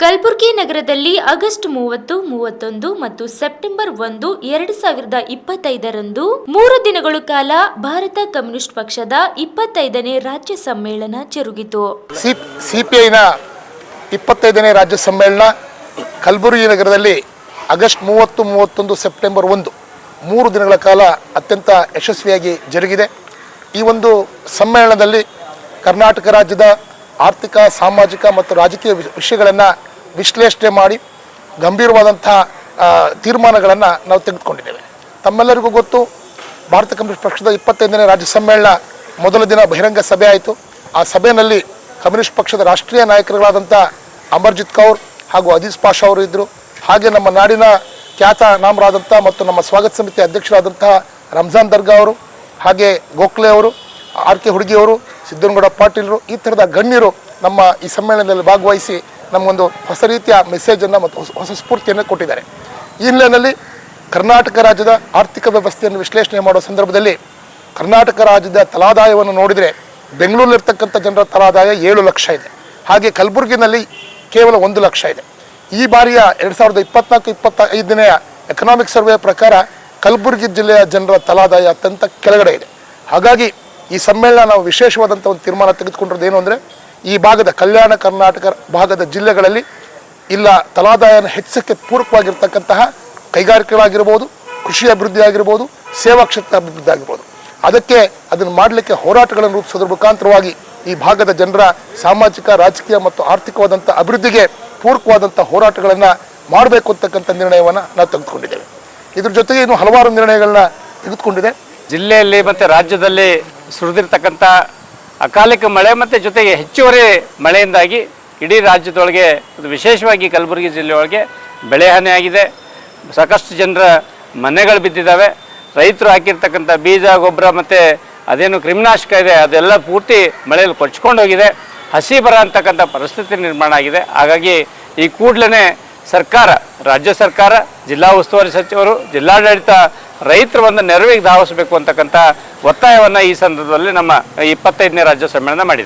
ಕಲಬುರಗಿ ನಗರದಲ್ಲಿ ಆಗಸ್ಟ್ ಮೂವತ್ತು, ಮೂವತ್ತೊಂದು ಮತ್ತು ಸೆಪ್ಟೆಂಬರ್ ಒಂದು, ಎರಡು ಸಾವಿರದ ಇಪ್ಪತ್ತೈದರಂದು ಮೂರು ದಿನಗಳ ಕಾಲ ಭಾರತ ಕಮ್ಯುನಿಸ್ಟ್ ಪಕ್ಷದ ಇಪ್ಪತ್ತೈದನೇ ರಾಜ್ಯ ಸಮ್ಮೇಳನ ಜರುಗಿತು. ಸಿಪಿಐನ ಇಪ್ಪತ್ತೈದನೇ ರಾಜ್ಯ ಸಮ್ಮೇಳನ ಕಲಬುರಗಿ ನಗರದಲ್ಲಿ ಆಗಸ್ಟ್ ಮೂವತ್ತು, ಮೂವತ್ತೊಂದು ಸೆಪ್ಟೆಂಬರ್ ಒಂದು, ಮೂರು ದಿನಗಳ ಕಾಲ ಅತ್ಯಂತ ಯಶಸ್ವಿಯಾಗಿ ಜರುಗಿದೆ. ಈ ಒಂದು ಸಮ್ಮೇಳನದಲ್ಲಿ ಕರ್ನಾಟಕ ರಾಜ್ಯದ ಆರ್ಥಿಕ, ಸಾಮಾಜಿಕ ಮತ್ತು ರಾಜಕೀಯ ವಿಷಯಗಳನ್ನು ವಿಶ್ಲೇಷಣೆ ಮಾಡಿ ಗಂಭೀರವಾದಂಥ ತೀರ್ಮಾನಗಳನ್ನು ನಾವು ತೆಗೆದುಕೊಂಡಿದ್ದೇವೆ. ತಮ್ಮೆಲ್ಲರಿಗೂ ಗೊತ್ತು, ಭಾರತ ಕಮ್ಯುನಿಸ್ಟ್ ಪಕ್ಷದ ಇಪ್ಪತ್ತೈದನೇ ರಾಜ್ಯ ಸಮ್ಮೇಳನ ಮೊದಲ ದಿನ ಬಹಿರಂಗ ಸಭೆ ಆಯಿತು. ಆ ಸಭೆಯಲ್ಲಿ ಕಮ್ಯುನಿಸ್ಟ್ ಪಕ್ಷದ ರಾಷ್ಟ್ರೀಯ ನಾಯಕರುಗಳಾದಂಥ ಅಮರ್ಜಿತ್ ಕೌರ್ ಹಾಗೂ ಅಜೀಜ್ ಪಾಷಾ ಅವರು ಇದ್ದರು ಹಾಗೆ ನಮ್ಮ ನಾಡಿನ ಖ್ಯಾತ ನಾಮರಾದಂಥ ಮತ್ತು ನಮ್ಮ ಸ್ವಾಗತ ಸಮಿತಿ ಅಧ್ಯಕ್ಷರಾದಂಥ ರಂಜಾನ್ ದರ್ಗಾ ಅವರು, ಹಾಗೆ ಗೋಖಲೆ ಅವರು, ಆರ್ ಕೆ ಹುಡುಗಿಯವರು ಸಿದ್ದನಗೌಡ ಪಾಟೀಲರು, ಈ ಥರದ ಗಣ್ಯರು ನಮ್ಮ ಈ ಸಮ್ಮೇಳನದಲ್ಲಿ ಭಾಗವಹಿಸಿ ನಮಗೊಂದು ಹೊಸ ರೀತಿಯ ಮೆಸೇಜನ್ನು ಮತ್ತು ಹೊಸ ಹೊಸ ಸ್ಫೂರ್ತಿಯನ್ನು ಕೊಟ್ಟಿದ್ದಾರೆ. ಈ ಹಿನ್ನೆಲೆಯಲ್ಲಿ ಕರ್ನಾಟಕ ರಾಜ್ಯದ ಆರ್ಥಿಕ ವ್ಯವಸ್ಥೆಯನ್ನು ವಿಶ್ಲೇಷಣೆ ಮಾಡುವ ಸಂದರ್ಭದಲ್ಲಿ ಕರ್ನಾಟಕ ರಾಜ್ಯದ ತಲಾದಾಯವನ್ನು ನೋಡಿದರೆ ಬೆಂಗಳೂರಿನಲ್ಲಿರ್ತಕ್ಕಂಥ ಜನರ ತಲಾದಾಯ ಏಳು ಲಕ್ಷ ಇದೆ. ಹಾಗೆ ಕಲಬುರಗಿನಲ್ಲಿ ಕೇವಲ ಒಂದು ಲಕ್ಷ ಇದೆ. ಈ ಬಾರಿಯ ಎರಡು ಸಾವಿರದ ಇಪ್ಪತ್ನಾಲ್ಕು ಇಪ್ಪತ್ತ ಎಕನಾಮಿಕ್ ಸರ್ವೆ ಪ್ರಕಾರ ಕಲಬುರಗಿ ಜಿಲ್ಲೆಯ ಜನರ ತಲಾದಾಯ ಅತ್ಯಂತ ಕೆಳಗಡೆ ಇದೆ. ಹಾಗಾಗಿ ಈ ಸಮ್ಮೇಳನ ನಾವು ವಿಶೇಷವಾದಂಥ ಒಂದು ತೀರ್ಮಾನ ತೆಗೆದುಕೊಂಡಿರೋದು ಏನು ಅಂದರೆ ಈ ಭಾಗದ ಕಲ್ಯಾಣ ಕರ್ನಾಟಕ ಭಾಗದ ಜಿಲ್ಲೆಗಳಲ್ಲಿ ಇಲ್ಲ ತಲಾದಾಯನ ಹೆಚ್ಚಕ್ಕೆ ಪೂರಕವಾಗಿರ್ತಕ್ಕಂತಹ ಕೈಗಾರಿಕೆಗಳಾಗಿರ್ಬೋದು, ಕೃಷಿ ಅಭಿವೃದ್ಧಿ ಆಗಿರ್ಬೋದು ಸೇವಾ ಕ್ಷೇತ್ರ ಅಭಿವೃದ್ಧಿ ಆಗಿರ್ಬೋದು. ಅದಕ್ಕೆ ಅದನ್ನು ಮಾಡಲಿಕ್ಕೆ ಹೋರಾಟಗಳನ್ನು ರೂಪಿಸೋದ್ರ ಮುಖಾಂತರವಾಗಿ ಈ ಭಾಗದ ಜನರ ಸಾಮಾಜಿಕ, ರಾಜಕೀಯ ಮತ್ತು ಆರ್ಥಿಕವಾದಂಥ ಅಭಿವೃದ್ಧಿಗೆ ಪೂರಕವಾದಂಥ ಹೋರಾಟಗಳನ್ನು ಮಾಡಬೇಕು ಅಂತಕ್ಕಂಥ ನಿರ್ಣಯವನ್ನು ನಾವು ತೆಗೆದುಕೊಂಡಿದ್ದೇವೆ. ಇದ್ರ ಜೊತೆಗೆ ಇನ್ನು ಹಲವಾರು ನಿರ್ಣಯಗಳನ್ನ ತೆಗೆದುಕೊಂಡಿದೆ. ಜಿಲ್ಲೆಯಲ್ಲಿ ಮತ್ತು ರಾಜ್ಯದಲ್ಲಿ ಸುರಿದಿರ್ತಕ್ಕಂಥ ಅಕಾಲಿಕ ಮಳೆ ಮತ್ತು ಜೊತೆಗೆ ಹೆಚ್ಚುವರಿ ಮಳೆಯಿಂದಾಗಿ ಇಡೀ ರಾಜ್ಯದೊಳಗೆ ವಿಶೇಷವಾಗಿ ಕಲಬುರಗಿ ಜಿಲ್ಲೆಯೊಳಗೆ ಬೆಳೆ ಹಾನಿಯಾಗಿದೆ ಸಾಕಷ್ಟು ಜನರ ಮನೆಗಳು ಬಿದ್ದಿದ್ದಾವೆ. ರೈತರು ಹಾಕಿರ್ತಕ್ಕಂಥ ಬೀಜ, ಗೊಬ್ಬರ ಮತ್ತು ಅದೇನು ಕ್ರಿಮಿನಾಶಕ ಇದೆ, ಅದೆಲ್ಲ ಪೂರ್ತಿ ಮಳೆಯಲ್ಲಿ ಕೊಚ್ಕೊಂಡು ಹೋಗಿದೆ. ಹಸಿ ಬರ ಅಂತಕ್ಕಂಥ ಪರಿಸ್ಥಿತಿ ನಿರ್ಮಾಣ ಆಗಿದೆ. ಹಾಗಾಗಿ ಈ ಕೂಡಲೇ ಸರ್ಕಾರ, ರಾಜ್ಯ ಸರ್ಕಾರ, ಜಿಲ್ಲಾ ಉಸ್ತುವಾರಿ ಸಚಿವರು, ಜಿಲ್ಲಾಡಳಿತ ರೈತರು ಒಂದು ನೆರವಿಗೆ ಧಾವಿಸಬೇಕು ಅಂತಕ್ಕಂಥ ಒತ್ತಾಯವನ್ನು ಈ ಸಂದರ್ಭದಲ್ಲಿ ನಮ್ಮ ಇಪ್ಪತ್ತೈದನೇ ರಾಜ್ಯ ಸಮ್ಮೇಳನ ಮಾಡಿದೆ.